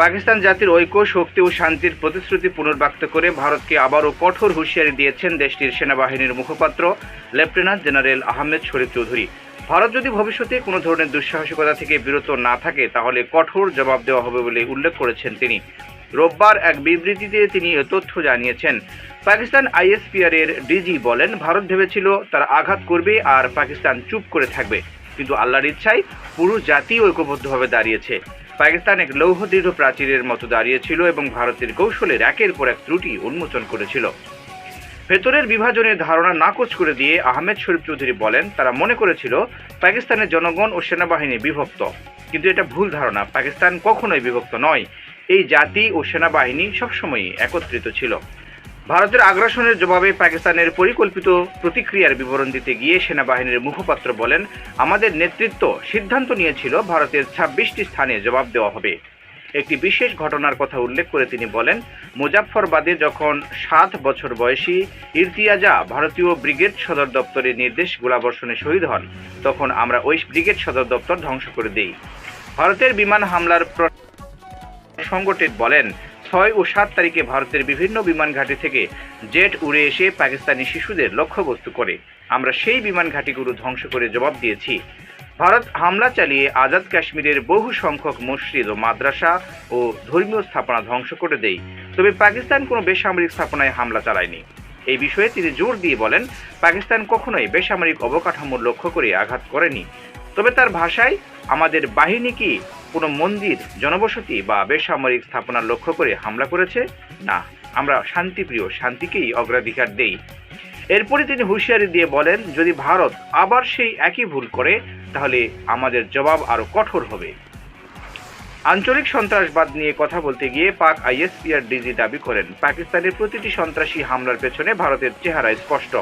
পাকিস্তান জাতির ঐক্য, শক্তি ও শান্তির প্রতিশ্রুতি পুনর্ব্যক্ত করে ভারতকে আবারও কঠোর হুঁশিয়ারি দিয়েছেন দেশটির সেনাবাহিনীর মুখপাত্র, লেফটেন্যান্ট জেনারেল আহমেদ শরীফ চৌধুরী। ভারত যদি ভবিষ্যতে কোনো ধরনের দুঃসাহসিকতা থেকে বিরত না থাকে, তাহলে কঠোর জবাব দেওয়া হবে বলে উল্লেখ করেছেন তিনি। রোববার এক বিবৃতিতে তিনি এ তথ্য জানিয়েছেন, পাকিস্তান আইএসপিআর এর ডিজি বলেন, ভারত ভেবেছিল তারা আঘাত করবে আর পাকিস্তান চুপ করে থাকবে। কিন্তু আল্লাহর ইচ্ছায় পুরো জাতি ঐক্যবদ্ধভাবে দাঁড়িয়েছে। পাকিস্তান এক লৌহদৃঢ় প্রাচীরের মতো দাঁড়িয়েছিল এবং ভারতের কৌশলের একের পর এক ত্রুটি উন্মোচন করেছিল। ভেতরের বিভাজনের ধারণা নাকচ করে দিয়ে আহমেদ শরীফ চৌধুরী বলেন, তারা মনে করেছিল পাকিস্তানের জনগণ ও সেনাবাহিনী বিভক্ত। কিন্তু এটা ভুল ধারণা, পাকিস্তান কখনোই বিভক্ত নয়। এই জাতি ও সেনাবাহিনী সবসময়ই একত্রিত ছিল। ভারতের আগ্রাসনের জবাবে পাকিস্তানের পরিকল্পিত প্রতিক্রিয়ার বিবরণ দিতে গিয়ে সেনাবাহিনীর মুখপাত্র বলেন, আমাদের নেতৃত্ব সিদ্ধান্ত নিয়েছিল ভারতের ছাব্বিশটি স্থানে জবাব দেওয়া হবে। একটি বিশেষ ঘটনার কথা উল্লেখ করে তিনি বলেন, মুজাফফরবাদে যখন সাত বছর বয়সী ইরতিয়াজা ভারতীয় ব্রিগেড সদর দপ্তরের নির্দেশ গোলাবর্ষণে শহীদ হন, তখন আমরা ওই ব্রিগেড সদর দপ্তর ধ্বংস করে দিই। ভারতের বিমান হামলার সংগঠিত বলেন ছয় ও সাত তারিখে ভারতের বিভিন্ন বিমান ঘাঁটি থেকে জেট উড়ে এসে পাকিস্তানি শিশুদের লক্ষ্যবস্তু করে। আমরা সেই বিমান ঘাঁটিগুলো ধ্বংস করে জবাব দিয়েছি। ভারত হামলা চালিয়ে আজাদ কাশ্মীরের বহু সংখ্যক মসজিদ ও মাদ্রাসা ও ধর্মীয় স্থাপনা ধ্বংস করে দেয়। তবে পাকিস্তান কোনো বেসামরিক স্থাপনায় হামলা চালায়নি। এই বিষয়ে তিনি জোর দিয়ে বলেন, পাকিস্তান কখনোই বেসামরিক অবকাঠামোর লক্ষ্য করে আঘাত করেনি। তবে তার ভাষায়, আমাদের বাহিনী কি কোনো মন্দির, জনবসতি বা বেসামরিক স্থাপনার লক্ষ্য করে হামলা করেছে? না, আমরা শান্তিপ্রিয় শান্তিকেই অগ্রাধিকার দেই। এরপরে তিনি হুঁশিয়ারি দিয়ে বলেন, যদি ভারত আবার সেই একই ভুল করে, তাহলে আমাদের জবাব আরও কঠোর হবে। আঞ্চলিক সন্ত্রাসবাদ নিয়ে কথা বলতে গিয়ে পাক আইএসপিআর ডিজি দাবি করেন, পাকিস্তানের প্রতিটি সন্ত্রাসী হামলার পেছনে ভারতের চেহারা স্পষ্ট।